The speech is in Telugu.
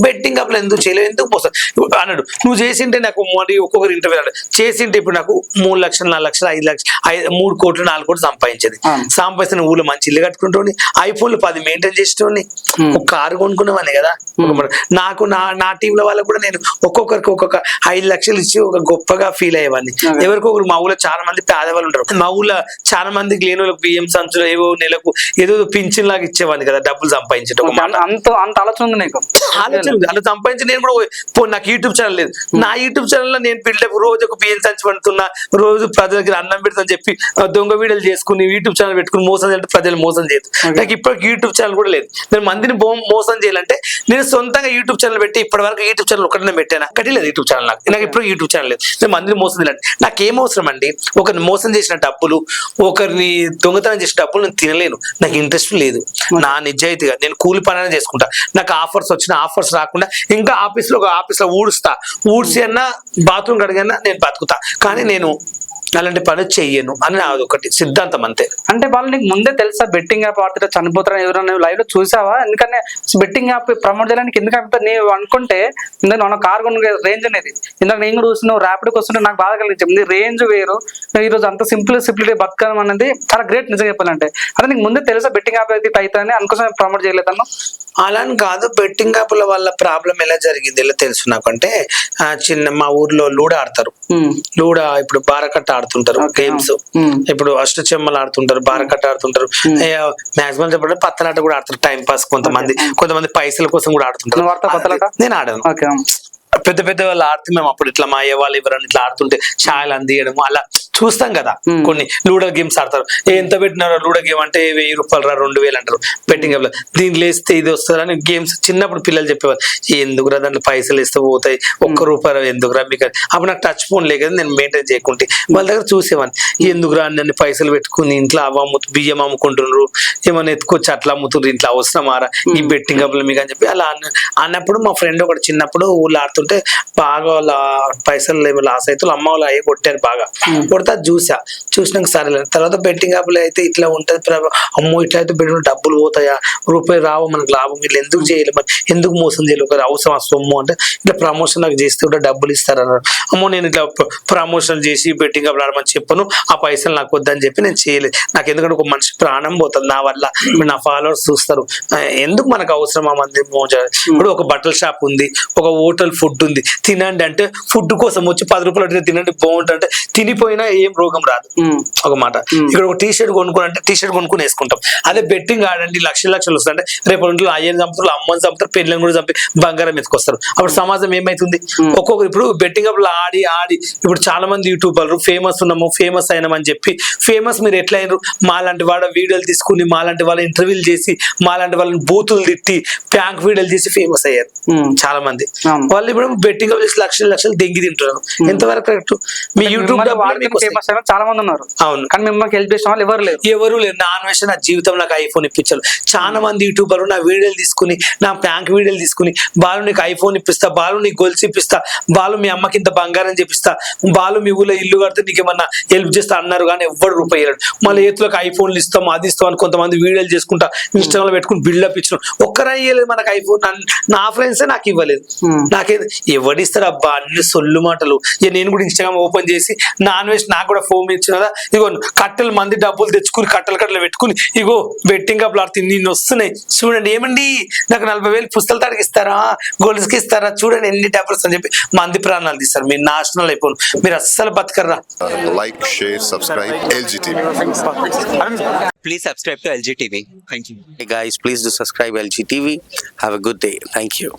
బెట్టింగ్ అప్పుడు ఎందుకు చేయలేదు ఎందుకు పోస్తాను ఇప్పుడు అన్నాడు నువ్వు చేసింటే నాకు మరి ఒక్కొక్కరు ఇంటర్వ్యూ అన్నాడు. చేసింటే ఇప్పుడు నాకు మూడు లక్షలు నాలుగు లక్షలు ఐదు లక్షలు ఐదు మూడు కోట్లు నాలుగు కోట్లు సంపాదించేది. సంపాదిస్తున్న ఊళ్ళో మంచి ఇల్లు కట్టుకుంటోని ఐఫోన్లు పది మెయింటైన్ చేసేటోని ఒక కారు కొనుక్కునేవాడిని కదా? నాకు నా నా టీంలో వాళ్ళకు కూడా నేను ఒక్కొక్కరికి ఒక్కొక్క ఐదు లక్షలు ఇచ్చి ఒక గొప్పగా ఫీల్ అయ్యేవాడిని. ఎవరికొకరు మా ఊళ్ళో చాలా మంది పేదవాళ్ళు ఉంటారు. మా ఊళ్ళో చాలా మందికి లేని వాళ్ళకి బియ్యం సంచులు ఏవో నెలకు ఏదో పింఛన్ లాగా ఇచ్చేవాడిని కదా డబ్బులు సంపాదించడం అంత అంత ఆలోచన ఉంది నీకు. ఆలోచన ఉంది. అలా సంపాదించి నేను కూడా పో నాకు యూట్యూబ్ ఛానల్ లేదు. నా యూట్యూబ్ ఛానల్లో నేను బిల్డప్ రోజు ఒక బియ్యం సంచి పడుతున్నా రోజు ప్రజలకి అన్నం పెడతా చెప్పి దొంగ వీడియోలు చేసుకుని యూట్యూబ్ ఛానల్ పెట్టుకుని మోసం చేయాలంటే ప్రజలు మోసం చేయదు నాకు ఇప్పటికి యూట్యూబ్ ఛానల్ కూడా లేదు. నేను మందిని మోసం చేయాలంటే నేను సొంతంగా యూట్యూబ్ ఛానల్ పెట్టి ఇప్పటి వరకు యూట్యూబ్ ఛానల్ ఒకటి పెట్టాను? ఒకటి లేదు యూట్యూబ్ ఛానల్ నాకు. నాకు ఇప్పుడు యూట్యూబ్ ఛానల్ లేదు. నేను మందిని మోసం చేయాలంటే నాకు ఏం అవసరం అండి? ఒకరిని మోసం చేసిన డబ్బులు ఒకరిని దొంగతనం చేసిన డబ్బులు నేను తినలేను. నాకు ఇంట్రెస్ట్ లేదు. నా నిజాయితీగా నేను కూలి పని చేసుకుంటా. నాకు ఆఫర్స్ వచ్చిన ఆఫర్స్ రాకుండా ఇంకా ఆఫీస్లో ఒక ఆఫీస్లో ఊడుస్తా. ఊడ్చి అన్నా బాత్రూమ్ కడిగన్నా నేను బతుకుతా. కానీ నేను అలాంటి పని చెయ్యను అని నాది ఒకటి సిద్ధాంతం అంతే. అంటే వాళ్ళు నీకు ముందే తెలుసా బెట్టింగ్ యాప్ ఆడితే చనిపోతారని ఎవరైనా లైవ్లో చూసావా? ఎందుకంటే బెట్టింగ్ యాప్ ప్రమోట్ చేయడానికి ఎందుకంటే నీవు అనుకుంటే ఇందాక మన కార్ రేంజ్ అనేది. ఇందాక నేను కూడా చూస్తున్నావు ర్యాపిడ్కి వస్తుంటే నాకు బాధ కలిగించింది రేంజ్ వేరు. ఈ రోజు అంత సింపుల్ సింప్లిటీ బతకడం అనేది చాలా గ్రేట్ నిజంగా చెప్పాలంటే. అదే నీకు ముందే తెలుసా బెట్టింగ్ యాప్ అయితే అవుతుందని అందుకోసం ప్రమోట్ చేయలేదన్నా? అలా అని కాదు బెట్టింగ్ యాప్ల వల్ల ప్రాబ్లం ఎలా జరిగింది ఎలా తెలుసు నాకంటే? ఆ, చిన్న మా ఊర్లో లూడ ఆడతారు. లూడ ఇప్పుడు బారకట్ట ఆడుతుంటారు. గేమ్స్. ఇప్పుడు అష్టచెమ్మలు ఆడుతుంటారు బారకట్ట ఆడుతుంటారు. మాక్సిమం చెప్పండి పత్తలాట కూడా ఆడతారు టైం పాస్ కొంతమంది కొంతమంది పైసల కోసం కూడా ఆడుతుంటారు? నేను ఆడాను. పెద్ద పెద్ద వాళ్ళు ఆడితే మేము అప్పుడు ఇట్లా మా అయ్య వాళ్ళు ఎవరైనా ఇట్లా ఆడుతుంటే ఛాయలు అందియడం అలా చూస్తాం కదా. కొన్ని లూడో గేమ్స్ ఆడతారు. ఎంత పెట్టినారో లూడో గేమ్ అంటే వెయ్యి రూపాయలు రా రెండు వేలు అంటారు. బెట్టింగ్ గేమ్ దీంట్లో వేస్తే ఇది వస్తుంది అని గేమ్స్ చిన్నప్పుడు పిల్లలు చెప్పేవారు ఎందుకురా దాంట్లో పైసలు వేస్తే పోతాయి? ఒక్క రూపాయలు ఎందుకురా మీకు. అప్పుడు నాకు టచ్ ఫోన్ లేదు కదా నేను మెయింటైన్ చేయకుంటే. వాళ్ళ దగ్గర చూసేవాడిని. ఎందుకురా అన్ని పైసలు పెట్టుకుని ఇంట్లో అవి అమ్ము బియ్యం అమ్ముకుంటున్నారు? ఏమైనా ఎత్తుకొచ్చి అట్లా అమ్ముతుండ్రు ఇంట్లో అవసరమారా ఈ బెట్టింగ్ అప్పులు మీకు అని చెప్పి అలా అన్న అన్నప్పుడు మా ఫ్రెండ్ ఒకటి చిన్నప్పుడు ఊళ్ళో ఆడుతుంటే బాగా వాళ్ళ పైసలు ఏమో లాస్ వాళ్ళ అమ్మ వాళ్ళు అయ్యి కొట్టారు బాగా. కొడితే చూసా. చూసినాక సరే తర్వాత బెట్టింగ్ యాప్లు అయితే ఇట్లా ఉంటది అమ్మో ఇట్లా అయితే పెట్టిన డబ్బులు పోతాయా? రూపాయి రావు మనకు లాభం. వీళ్ళు ఎందుకు చేయలేదు మరి? ఎందుకు మోసం చేయలేదు ఒక అవసరం ఆ సొమ్ము అంటే. ఇట్లా ప్రమోషన్ నాకు చేస్తే కూడా డబ్బులు ఇస్తారు అన్నారు. అమ్మో నేను ఇట్లా ప్రమోషన్ చేసి బెట్టింగ్ యాప్లు ఆడమని చెప్పను. ఆ పైసలు నాకు వద్దని చెప్పి నేను చేయలేదు. నాకు ఎందుకంటే ఒక మనిషి ప్రాణం పోతుంది నా వల్ల. నా ఫాలోవర్స్ చూస్తారు. ఎందుకు మనకు అవసరం ఆ మంది మోజ? ఇప్పుడు ఒక బట్టల షాప్ ఉంది. ఒక హోటల్ ఫుడ్ ఉంది తినండి అంటే ఫుడ్ కోసం వచ్చి పది రూపాయలు అడిగితే తినండి బాగుంటుంది అంటే తినిపోయినా ఏం రోగం రాదు. ఒక మాట. ఇక్కడ ఒక టీ షర్ట్ కొనుక్కోని అంటే టీ షర్ట్ కొనుక్కొని వేసుకుంటాం. అదే బెట్టింగ్ ఆడండి లక్షల లక్షలు వస్తుంటే రేపు ఇంట్లో అయ్యని చంపుతారు అమ్మని చంపుతారు పెళ్ళని కూడా చంపి బంగారం ఎత్తుకొస్తారు. అప్పుడు సమాజం ఏమైతుంది? ఒక్కొక్కరు ఇప్పుడు బెట్టింగ్ అప్పుడు ఆడి ఆడి. ఇప్పుడు చాలా మంది యూట్యూబర్లు ఫేమస్ ఉన్నాము ఫేమస్ అయినామని చెప్పి ఫేమస్ మీరు ఎట్లా అయినారు మాలాంటి వాళ్ళ వీడియోలు తీసుకుని మాలాంటి వాళ్ళ ఇంటర్వ్యూలు చేసి మాలాంటి వాళ్ళని బూతులు తిట్టి ప్యాంక్ వీడియోలు చేసి ఫేమస్ అయ్యారు. చాలా మంది. వాళ్ళు ఇప్పుడు బెట్టింగ్ చేసి లక్షలు లక్షలు దెంగి తింటున్నారు. ఎంతవరకు కరెక్ట్ మీ యూట్యూబ్ చాలా మంది ఉన్నారు. అవును. కానీ మిమ్మల్ని హెల్ప్ చేసిన వాళ్ళు ఎవరు లేరు. ఎవరు లేరు. నా అన్వేషణ నా జీవితం నాకు ఐఫోన్ ఇప్పించారు. చాలా మంది యూట్యూబర్లు నా వీడియోలు తీసుకుని నా ప్యాంక్ వీడియోలు తీసుకుని బాలు నీకు ఐఫోన్ ఇప్పిస్తా బాలు నీకు గొలుసు ఇప్పిస్తా బాలు మీ అమ్మకి ఇంత బంగారం చేపిస్తా బాలు మీ ఊళ్ళో ఇల్లు కడితే నీకు ఏమన్నా హెల్ప్ చేస్తా అన్నారు కానీ ఎవ్వడు రూపాయి ఇవ్వడు మళ్ళీ ఏతులకు ఐఫోన్లు ఇస్తాం అది ఇస్తాం అని కొంతమంది వీడియోలు చేసుకుంటా ఇన్స్టాగ్రామ్ పెట్టుకుని బిల్డప్ ఇచ్చిన ఒక్కరా ఇవ్వలేదు మనకు ఐఫోన్ నా ఫ్రెండ్సే నాకు ఇవ్వలేదు. Hmm. నాకే ఎవడిస్తారు అబ్బా అన్ని సొల్లు మాటలు ఇక నేను కూడా ఇన్స్టాగ్రామ్ ఓపెన్ చేసి నాన్ వెజ్ నాకు కూడా ఫోన్ ఇచ్చిన కదా ఇగో కట్టెలు మంది డబ్బులు తెచ్చుకుని కట్టెలు కట్టెలు పెట్టుకుని ఇగో బెట్టింగ్ అప్లు ఆడుతుంది నిన్ను వస్తున్నాయి చూడండి ఏమండి నాకు నలభై వేలు పుస్తకాలు తాడికి ఇస్తారా గొలుసుకి ఇస్తారా చూడండి ఎన్ని డబ్బులు అని చెప్పి మంది ప్రాణాలు తీస్తారు మీరు నాశనాలు అయిపోను మీరు అస్సలు బతకర్రా like, share, subscribe, LGTV. Please subscribe to LG TV. Thank you. Hey guys, please do subscribe LG TV. Have a good day. Thank you.